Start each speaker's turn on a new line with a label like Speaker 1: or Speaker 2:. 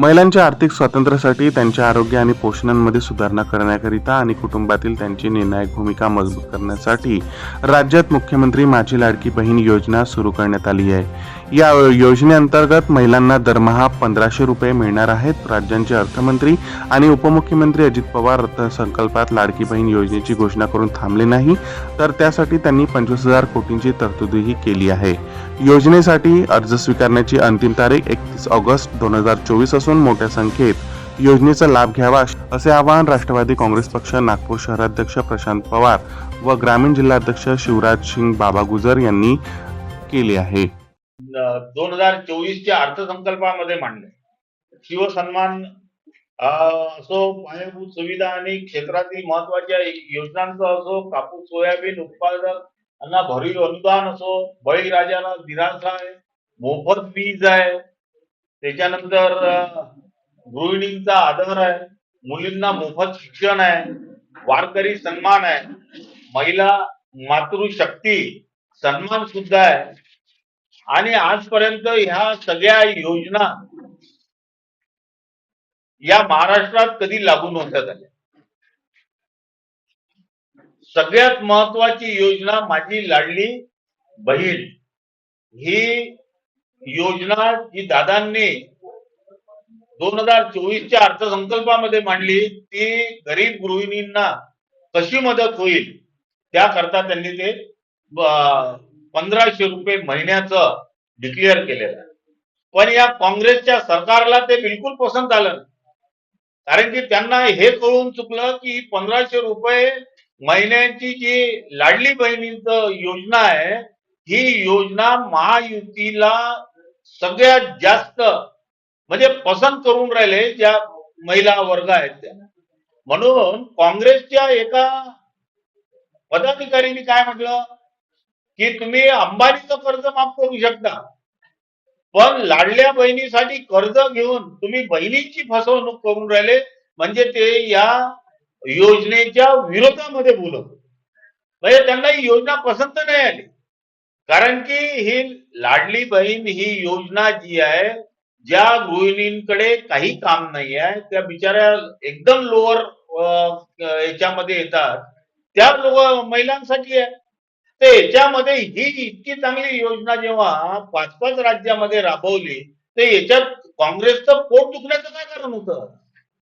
Speaker 1: महिलांच्या आर्थिक स्वातंत्र्यासाठी त्यांच्या आरोग्य आणि पोषणामध्ये सुधारणा करण्याकरिता आणि कुटुंबातील त्यांची निर्णायक भूमिका मजबूत करण्यासाठी राज्यात मुख्यमंत्री माझी लाडकी बहीण योजना सुरू करण्यात आली आहे. या योजनेअंतर्गत महिलांना दरमहा पंधराशे रुपये मिळणार आहेत. राज्यांचे अर्थमंत्री आणि उपमुख्यमंत्री अजित पवार अर्थसंकल्पात लाडकी बहीण योजनेची घोषणा करून थांबले नाही तर त्यासाठी त्यांनी पंचवीस हजार कोटींची तरतुदीही केली आहे. योजनेसाठी अर्ज स्वीकारण्याची अंतिम तारीख एकतीस ऑगस्ट दोन हजार चोवीस असून मोठ्या संख्येत योजनेचा लाभ घ्यावा असे आवाहन राष्ट्रवादी काँग्रेस पक्ष नागपूर शहराध्यक्ष प्रशांत पवार व ग्रामीण जिल्हाध्यक्ष शिवराज सिंग बाबा गुजर यांनी केले आहे.
Speaker 2: दोन हजार चोवीसच्या अर्थसंकल्पामध्ये मांडले. शिवसन्मान अं, असो पायाभूत सुविधा आणि क्षेत्रातील महत्त्वाच्या योजनांचा असो कापूस सोयाबीन उत्पादकांना भरीव अनुदान असो बळीराजाला दिलासा आहे मोफत वीज आहे त्याच्यानंतर गृहिणींचा आदर आहे मुलींना मोफत शिक्षण आहे वारकरी सन्मान आहे महिला मातृशक्ती सन्मान सुद्धा आहे. आणि आजपर्यंत ह्या सगळ्या योजना या महाराष्ट्रात कधी लागू नव्हत्या झाल्या. सगळ्यात महत्वाची योजना माझी लाडली बहीण. ही योजना जी दादांनी दोन हजार चोवीसच्या अर्थसंकल्पामध्ये मांडली ती गरीब गृहिणींना कशी मदत होईल त्याकरता त्यांनी ते पंधराशे रुपये महिन्याचं डिक्लेअर केलेलं पण या काँग्रेसच्या सरकारला ते बिलकुल पसंत आलं कारण की त्यांना हे कळून चुकलं की पंधराशे रुपये महिन्याची जी लाडली बहिणींच योजना आहे ही योजना महायुतीला सगळ्यात जास्त म्हणजे पसंत करून राहिले ज्या महिला वर्ग आहेत त्या. म्हणून काँग्रेसच्या एका पदाधिकारीने काय म्हटलं? की तुम्ही अंबानीचं कर्ज माफ करू शकता पण लाडल्या बहिणीसाठी कर्ज घेऊन तुम्ही बहिणीची फसवणूक करून राहिले म्हणजे ते या योजनेच्या विरोधामध्ये बोलत म्हणजे त्यांना ही योजना पसंत नाही आली. कारण की ही लाडली बहीण ही योजना जी आहे ज्या गृहिणींकडे काही काम नाही आहे त्या बिचाऱ्या एकदम लोअर याच्यामध्ये येतात. त्या लोक महिलांसाठी आहे. तर याच्यामध्ये ही इतकी चांगली योजना जेव्हा पाच पाच राज्यामध्ये राबवली तर याच्यात काँग्रेसचं पोट दुखण्याचं काय कारण होतं?